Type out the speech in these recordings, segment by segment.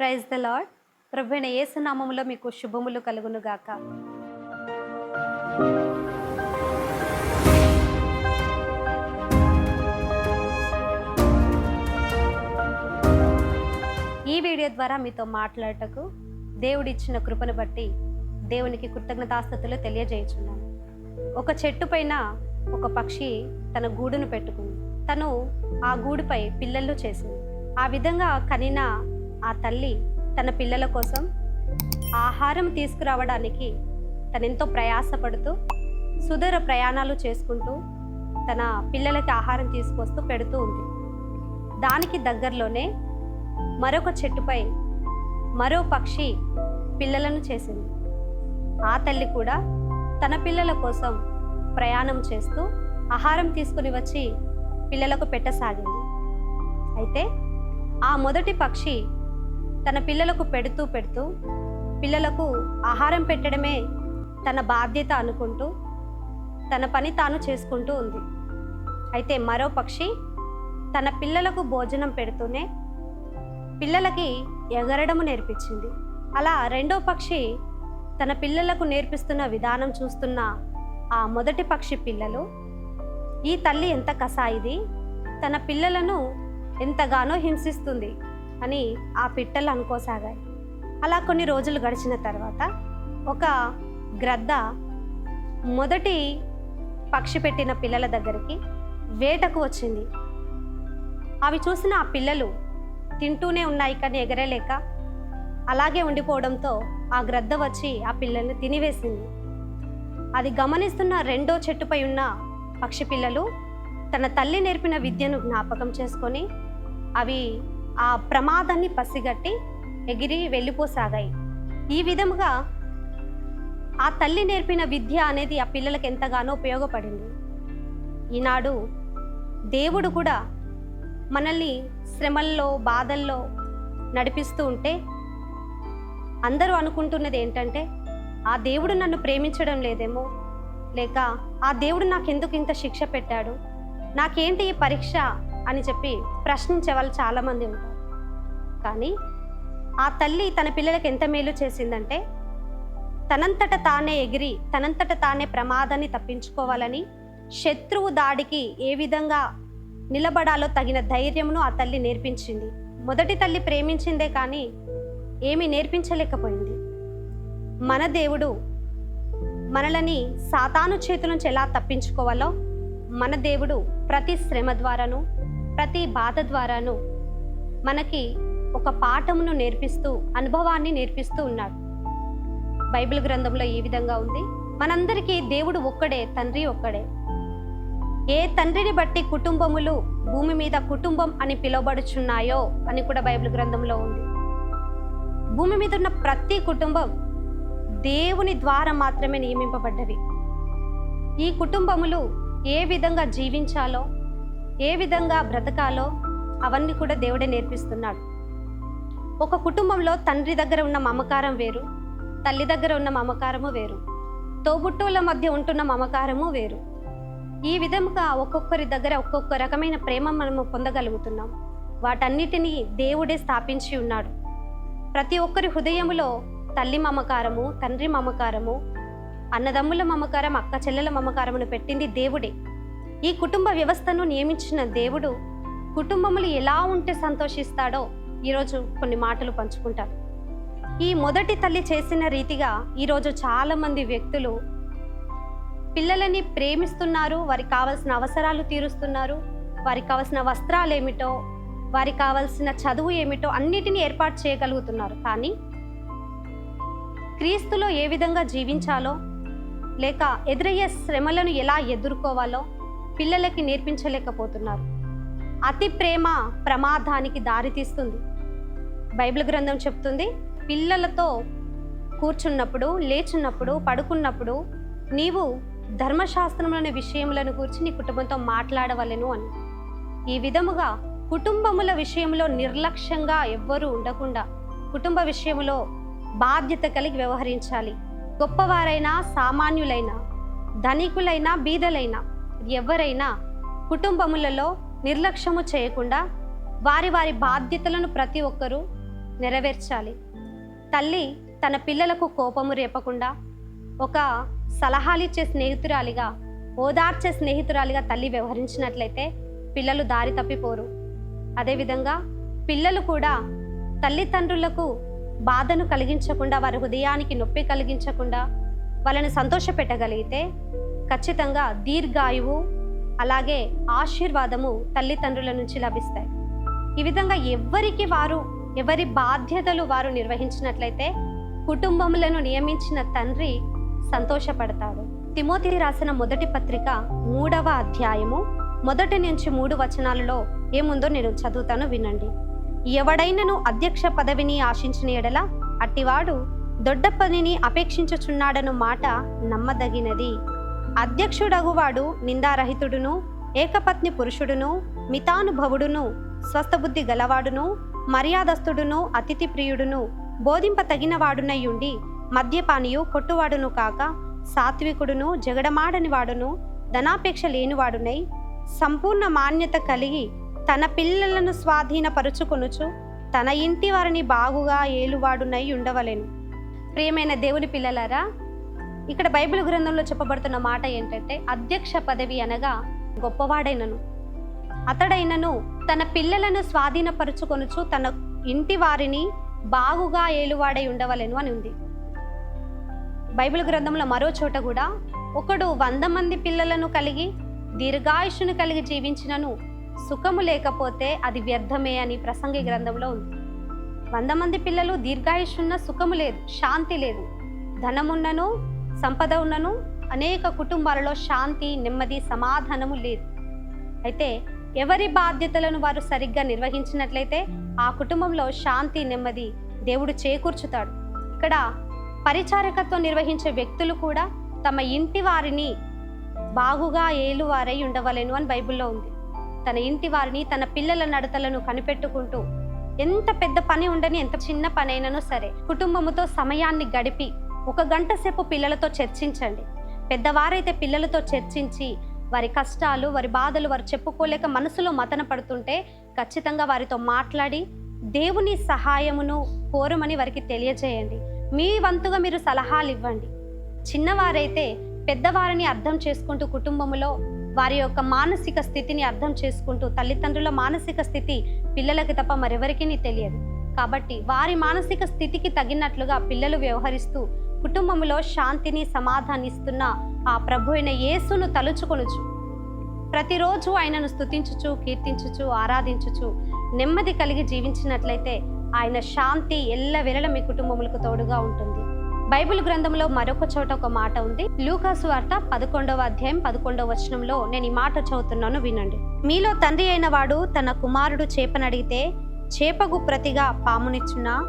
Praise the lord ప్రభుణ ఏసునామంలో మీకు శుభములు కలుగును గాక. ఈ వీడియో ద్వారా మీతో మాట్లాడటకు దేవుడిచ్చిన కృపను బట్టి దేవునికి కృతజ్ఞతాస్థుతులు తెలియజేయుచున్నాను. ఒక చెట్టు పైన ఒక పక్షి తన గూడును పెట్టుకుంది. తను ఆ గూడుపై పిల్లలు చేసింది. ఆ విధంగా కనిన ఆ తల్లి తన పిల్లల కోసం ఆహారం తీసుకురావడానికి తనెంతో ప్రయాసపడుతూ సుదూర ప్రయాణాలు చేసుకుంటూ తన పిల్లలకి ఆహారం తీసుకొస్తూ పెడుతూ ఉంది. దానికి దగ్గరలోనే మరొక చెట్టుపై మరో పక్షి పిల్లలను చేసింది. ఆ తల్లి కూడా తన పిల్లల కోసం ప్రయాణం చేస్తూ ఆహారం తీసుకుని వచ్చి పిల్లలకు పెట్టసాగింది. అయితే ఆ మొదటి పక్షి తన పిల్లలకు పెడుతూ పెడుతూ పిల్లలకు ఆహారం పెట్టడమే తన బాధ్యత అనుకుంటూ తన పని తాను చేసుకుంటూ ఉంది. అయితే మరో పక్షి తన పిల్లలకు భోజనం పెడుతూనే పిల్లలకి ఎగరడము నేర్పించింది. అలా రెండో పక్షి తన పిల్లలకు నేర్పిస్తున్న విధానం చూస్తున్న ఆ మొదటి పక్షి పిల్లలు ఈ తల్లి ఎంత కసాయిది? తన పిల్లలను ఎంతగానో హింసిస్తుంది. అని ఆ పిట్టలు అనుకోసాగాయి. అలా కొన్ని రోజులు గడిచిన తర్వాత ఒక గ్రద్ద మొదటి పక్షి పెట్టిన పిల్లల దగ్గరికి వేటకు వచ్చింది. అవి చూసిన ఆ పిల్లలు తింటూనే ఉన్నాయి కానీ ఎగరలేక అలాగే ఉండిపోవడంతో ఆ గ్రద్ద వచ్చి ఆ పిల్లల్ని తినివేసింది. అది గమనిస్తున్న రెండో చెట్టుపై ఉన్న పక్షి పిల్లలు తన తల్లి నేర్పిన విద్యను జ్ఞాపకం చేసుకొని అవి ఆ ప్రమాదాన్ని పసిగట్టి ఎగిరి వెళ్ళిపోసాగాయి. ఈ విధముగా ఆ తల్లి నేర్పిన విద్య అనేది ఆ పిల్లలకు ఎంతగానో ఉపయోగపడింది. ఈనాడు దేవుడు కూడా మనల్ని శ్రమల్లో బాధల్లో నడిపిస్తూ ఉంటే అందరూ అనుకుంటున్నది ఏంటంటే ఆ దేవుడు నన్ను ప్రేమించడం లేదేమో లేక ఆ దేవుడు నాకెందుకు ఇంత శిక్ష పెట్టాడు నాకేంటి ఈ పరీక్ష అని చెప్పి ప్రశ్నించే వాళ్ళు చాలామంది ఉంటారు. కానీ ఆ తల్లి తన పిల్లలకు ఎంత మేలు చేసిందంటే తనంతట తానే ఎగిరి తనంతట తానే ప్రమాదాన్ని తప్పించుకోవాలని శత్రువు దాడికి ఏ విధంగా నిలబడాలో తగిన ధైర్యమును ఆ తల్లి నేర్పించింది. మొదటి తల్లి ప్రేమించిందే కానీ ఏమీ నేర్పించలేకపోయింది. మన దేవుడు మనలని సాతాను చేతుల నుంచి ఎలా తప్పించుకోవాలో మన దేవుడు ప్రతి శ్రమ ద్వారాను ప్రతి బాధ ద్వారాను మనకి ఒక పాఠమును నేర్పిస్తూ అనుభవాన్ని నేర్పిస్తూ ఉన్నాడు. బైబిల్ గ్రంథంలో ఈ విధంగా ఉంది. మనందరికీ దేవుడు ఒక్కడే తండ్రి ఒక్కడే. ఏ తండ్రిని బట్టి కుటుంబములు భూమి మీద కుటుంబం అని పిలువబడుచున్నాయో అని కూడా బైబిల్ గ్రంథంలో ఉంది. భూమి మీద ఉన్న ప్రతి కుటుంబం దేవుని ద్వారా మాత్రమే నియమింపబడ్డవి. ఈ కుటుంబములు ఏ విధంగా జీవించాలో ఏ విధంగా బ్రతకాలో అవన్నీ కూడా దేవుడే నేర్పిస్తున్నాడు. ఒక కుటుంబంలో తండ్రి దగ్గర ఉన్న మమకారం వేరు తల్లి దగ్గర ఉన్న మమకారము వేరు తోబుట్టువుల మధ్య ఉంటున్న మమకారము వేరు. ఈ విధముగా ఒక్కొక్కరి దగ్గర ఒక్కొక్క రకమైన ప్రేమ మనము పొందగలుగుతున్నాం. వాటన్నిటినీ దేవుడే స్థాపించి ఉన్నాడు. ప్రతి ఒక్కరి హృదయములో తల్లి మమకారము తండ్రి మమకారము అన్నదమ్ముల మమకారం అక్క చెల్లెల మమకారమును పెట్టింది దేవుడే. ఈ కుటుంబ వ్యవస్థను నియమించిన దేవుడు కుటుంబములు ఎలా ఉంటే సంతోషిస్తాడో ఈరోజు కొన్ని మాటలు పంచుకుంటారు. ఈ మొదటి తల్లి చేసిన రీతిగా ఈరోజు చాలామంది వ్యక్తులు పిల్లలని ప్రేమిస్తున్నారు వారికి కావలసిన అవసరాలు తీరుస్తున్నారు వారికి కావలసిన వస్త్రాలు ఏమిటో వారికి కావలసిన చదువు ఏమిటో అన్నిటినీ ఏర్పాటు చేయగలుగుతున్నారు. కానీ క్రీస్తులో ఏ విధంగా జీవించాలో లేక ఎదురయ్యే శ్రమలను ఎలా ఎదుర్కోవాలో పిల్లలకి నేర్పించలేకపోతున్నారు. అతి ప్రేమ ప్రమాదానికి దారితీస్తుంది. బైబిల్ గ్రంథం చెప్తుంది పిల్లలతో కూర్చున్నప్పుడు లేచున్నప్పుడు పడుకున్నప్పుడు నీవు ధర్మశాస్త్రములనే విషయములను గురించి నీ కుటుంబంతో మాట్లాడవలెను అని. ఈ విధముగా కుటుంబముల విషయంలో నిర్లక్ష్యంగా ఎవ్వరూ ఉండకుండా కుటుంబ విషయంలో బాధ్యత కలిగి వ్యవహరించాలి. గొప్పవారైనా సామాన్యులైనా ధనికులైనా బీదలైనా ఎవరైనా కుటుంబములలో నిర్లక్ష్యము చేయకుండా వారి వారి బాధ్యతలను ప్రతి ఒక్కరూ నెరవేర్చాలి. తల్లి తన పిల్లలకు కోపము రేపకుండా ఒక సలహాలిచ్చే స్నేహితురాలిగా ఓదార్చే స్నేహితురాలిగా తల్లి వ్యవహరించినట్లయితే పిల్లలు దారి తప్పిపోరు. అదేవిధంగా పిల్లలు కూడా తల్లిదండ్రులకు బాధను కలిగించకుండా వారి హృదయానికి నొప్పి కలిగించకుండా వాళ్ళని సంతోషపెట్టగలిగితే ఖచ్చితంగా దీర్ఘాయువు అలాగే ఆశీర్వాదము తల్లిదండ్రుల నుంచి లభిస్తాయి. ఈ విధంగా ఎవరికి వారు ఎవరి బాధ్యతలు వారు నిర్వహించినట్లయితే కుటుంబములను నియమించిన తండ్రి సంతోషపడతాడు. తిమోతి రాసిన మొదటి పత్రిక మూడవ అధ్యాయము మొదటి నుంచి మూడు వచనాలలో ఏముందో నేను చదువుతాను వినండి. ఎవడైనను అధ్యక్ష పదవిని ఆశించిన ఎడల అట్టివాడు దొడ్డ పనిని అపేక్షించుచున్నాడను మాట నమ్మదగినది. అధ్యక్షుడగువాడు నిందారహితుడును ఏకపత్ని పురుషుడును మితానుభవుడును స్వస్థబుద్ధి గలవాడును మర్యాదస్థుడును అతిథి ప్రియుడును బోధింప తగినవాడునయ్యుండి మద్యపానియు కొట్టువాడును కాక సాత్వికుడును జగడమాడని వాడును ధనాపేక్ష లేనివాడునై సంపూర్ణ మాన్యత కలిగి తన పిల్లలను స్వాధీనపరుచుకొనుచు తన ఇంటి వారిని బాగుగా ఏలువాడునై ఉండవలెను. ప్రియమైన దేవుని పిల్లలారా ఇక్కడ బైబిల్ గ్రంథంలో చెప్పబడుతున్న మాట ఏంటంటే అధ్యక్ష పదవి అనగా గొప్పవాడైనను. అతడైనను తన పిల్లలను స్వాధీనపరుచుకొనుచు తన ఇంటి వారిని బాగుగా ఏలువాడై ఉండవలెను అని ఉంది. బైబిల్ గ్రంథంలో మరో చోట కూడా ఒకడు వంద మంది పిల్లలను కలిగి దీర్ఘాయుషును కలిగి జీవించినను సుఖము లేకపోతే అది వ్యర్థమే అని ప్రసంగి గ్రంథంలో ఉంది. వంద మంది పిల్లలు దీర్ఘాయుషున్న సుఖము లేదు శాంతి లేదు ధనమున్నను సంపద ఉన్నను అనేక కుటుంబాలలో శాంతి నెమ్మది సమాధానము లేదు. అయితే ఎవరి బాధ్యతలను వారు సరిగ్గా నిర్వహించినట్లయితే ఆ కుటుంబంలో శాంతి నెమ్మది దేవుడు చేకూర్చుతాడు. ఇక్కడ పరిచారకత్వం నిర్వహించే వ్యక్తులు కూడా తమ ఇంటి వారిని బాగుగా ఏలువారై ఉండవలేను అని బైబిల్లో ఉంది. తన ఇంటి వారిని తన పిల్లల నడతలను కనిపెట్టుకుంటూ ఎంత పెద్ద పని ఉండని ఎంత చిన్న పని అయినను సరే కుటుంబముతో సమయాన్ని గడిపి ఒక గంట సేపు పిల్లలతో చర్చించండి. పెద్దవారైతే పిల్లలతో చర్చించి వారి కష్టాలు వారి బాధలు వారు చెప్పుకోలేక మనసులో మతన పడుతుంటే ఖచ్చితంగా వారితో మాట్లాడి దేవుని సహాయమును కోరమని వారికి తెలియజేయండి. మీ వంతుగా మీరు సలహాలు ఇవ్వండి. చిన్నవారైతే పెద్దవారిని అర్థం చేసుకుంటూ కుటుంబములో వారి యొక్క మానసిక స్థితిని అర్థం చేసుకుంటూ తల్లిదండ్రుల మానసిక స్థితి పిల్లలకి తప్ప మరెవరికి తెలియదు. కాబట్టి వారి మానసిక స్థితికి తగినట్లుగా పిల్లలు వ్యవహరిస్తూ కుటుంబంలో శాంతిని సమాధానిస్తున్న ఆ ప్రభు అయిన యేసును తలుచుకొనుచు. ప్రతిరోజు ఆయనను స్తుతించుచు కీర్తించుచు ఆరాధించుచు నెమ్మది కలిగి జీవించినట్లయితే ఆయన శాంతి ఎల్లవెలల మీ కుటుంబములకు తోడుగా ఉంటుంది. బైబిల్ గ్రంథంలో మరొక చోట ఒక మాట ఉంది. లూకాసు వార్త పదకొండవ అధ్యాయం పదకొండవ వచనంలో నేను ఈ మాట చదువుతున్నాను వినండి. మీలో తండ్రి అయిన వాడు తన కుమారుడు చేపనడిగితే చేపకు ప్రతిగా పామునిచ్చునా?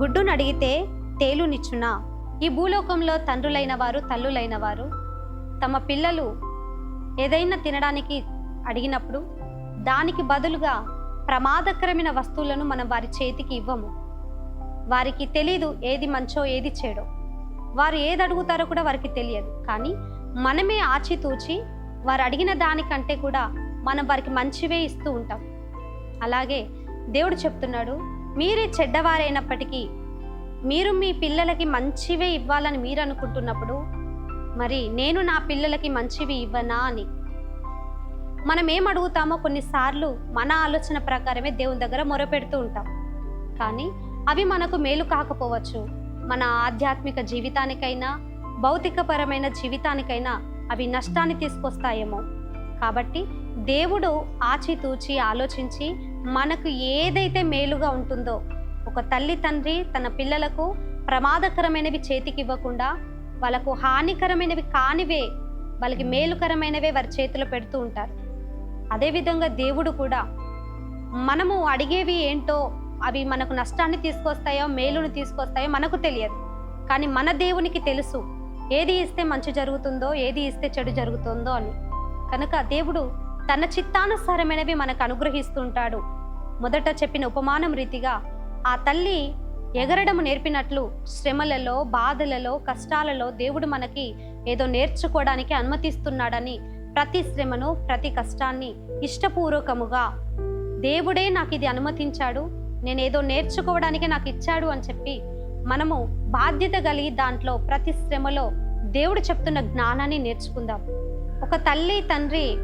గుడ్డునడిగితే తేలునిచ్చునా? ఈ భూలోకంలో తండ్రులైన వారు తల్లులైన వారు? తమ పిల్లలు ఏదైనా తినడానికి అడిగినప్పుడు దానికి బదులుగా ప్రమాదకరమైన వస్తువులను మనం వారి చేతికి ఇవ్వము. వారికి తెలీదు ఏది మంచో ఏది చెడో. వారు ఏది అడుగుతారో కూడా వారికి తెలియదు. కానీ మనమే ఆచితూచి వారు అడిగిన దానికంటే కూడా మనం వారికి మంచివే ఇస్తూ ఉంటాం. అలాగే దేవుడు చెప్తున్నాడు మీరే చెడ్డవారైనప్పటికీ మీరు మీ పిల్లలకి మంచివే ఇవ్వాలని మీరు అనుకుంటున్నప్పుడు మరి నేను నా పిల్లలకి మంచివి ఇవ్వనా అని. మనం ఏం అడుగుతామో కొన్నిసార్లు మన ఆలోచన ప్రకారమే దేవుని దగ్గర మొరపెడుతూ ఉంటాం. కానీ అవి మనకు మేలు కాకపోవచ్చు. మన ఆధ్యాత్మిక జీవితానికైనా భౌతికపరమైన జీవితానికైనా అవి నష్టాన్ని తీసుకొస్తాయేమో. కాబట్టి దేవుడు ఆచితూచి ఆలోచించి మనకు ఏదైతే మేలుగా ఉంటుందో ఒక తల్లి తండ్రి తన పిల్లలకు ప్రమాదకరమైనవి చేతికి ఇవ్వకుండా వాళ్ళకు హానికరమైనవి కానివే వాళ్ళకి మేలుకరమైనవే వారి చేతిలో పెడుతూ ఉంటారు. అదేవిధంగా దేవుడు కూడా మనము అడిగేవి ఏంటో అవి మనకు నష్టాన్ని తీసుకొస్తాయో మేలును తీసుకొస్తాయో మనకు తెలియదు. కానీ మన దేవునికి తెలుసు ఏది ఇస్తే మంచి జరుగుతుందో ఏది ఇస్తే చెడు జరుగుతుందో అని. కనుక దేవుడు తన చిత్తానుసారమైనవి మనకు అనుగ్రహిస్తుంటాడు. మొదట చెప్పిన ఉపమానం రీతిగా ఆ తల్లి ఎగరడం నేర్పినట్లు శ్రమలలో బాధలలో కష్టాలలో దేవుడు మనకి ఏదో నేర్చుకోవడానికి అనుమతిస్తున్నాడని ప్రతి శ్రమను ప్రతి కష్టాన్ని ఇష్టపూర్వకముగా దేవుడే నాకు ఇది అనుమతించాడు నేను ఏదో నేర్చుకోవడానికి నాకు ఇచ్చాడు అని చెప్పి మనము బాధ్యత కలిగి దాంట్లో ప్రతి శ్రమలో దేవుడు చెప్తున్న జ్ఞానాన్ని నేర్చుకుందాం. ఒక తల్లి తండ్రి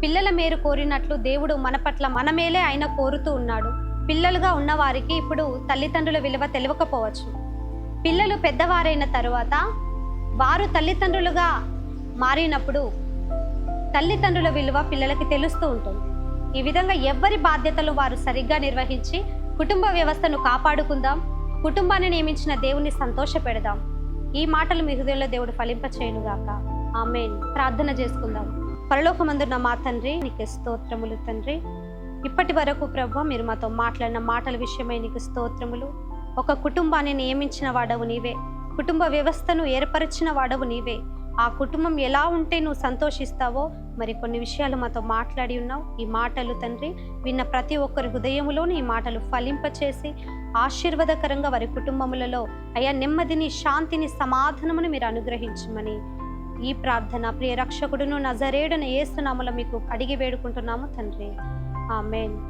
పిల్లల మేరు కోరినట్లు దేవుడు మన పట్ల మన మేలే ఆయన కోరుతూ ఉన్నాడు. పిల్లలుగా ఉన్నవారికి ఇప్పుడు తల్లిదండ్రుల విలువ తెలియకపోవచ్చు. పిల్లలు పెద్దవారైన తరువాత వారు తల్లిదండ్రులుగా మారినప్పుడు తల్లిదండ్రుల విలువ పిల్లలకి తెలుస్తూ ఉంటుంది. ఈ విధంగా ఎవరి బాధ్యతలు వారు సరిగ్గా నిర్వహించి కుటుంబ వ్యవస్థను కాపాడుకుందాం కుటుంబాన్ని నియమించిన దేవుని సంతోష పెడదాం ఈ మాటలు మీ హృదయంలో దేవుడు ఫలింపచేయునుగాక. ఆమె ప్రార్థన చేసుకుందాం. పరలోకమందున్న మా తండ్రి నీకు స్తోత్రములు తండ్రి. ఇప్పటి వరకు ప్రభు మీరు మాతో మాట్లాడిన మాటల విషయమై నీకు స్తోత్రములు. ఒక కుటుంబాన్ని నియమించిన వాడవు నీవే. కుటుంబ వ్యవస్థను ఏర్పరిచిన వాడవు నీవే. ఆ కుటుంబం ఎలా ఉంటే నువ్వు సంతోషిస్తావో మరి కొన్ని విషయాలు మాతో మాట్లాడి ఉన్నావు. ఈ మాటలు తండ్రి విన్న ప్రతి ఒక్కరి హృదయములోని ఈ మాటలు ఫలింపచేసి ఆశీర్వాదకరంగా వారి కుటుంబములలో అయా నెమ్మదిని శాంతిని సమాధానమును మీరు అనుగ్రహించమని ఈ ప్రార్థన. ప్రియ రక్షకుడును నజరేడను ఏసునామలో మీకు అడిగి వేడుకుంటున్నాము తండ్రి. Amen.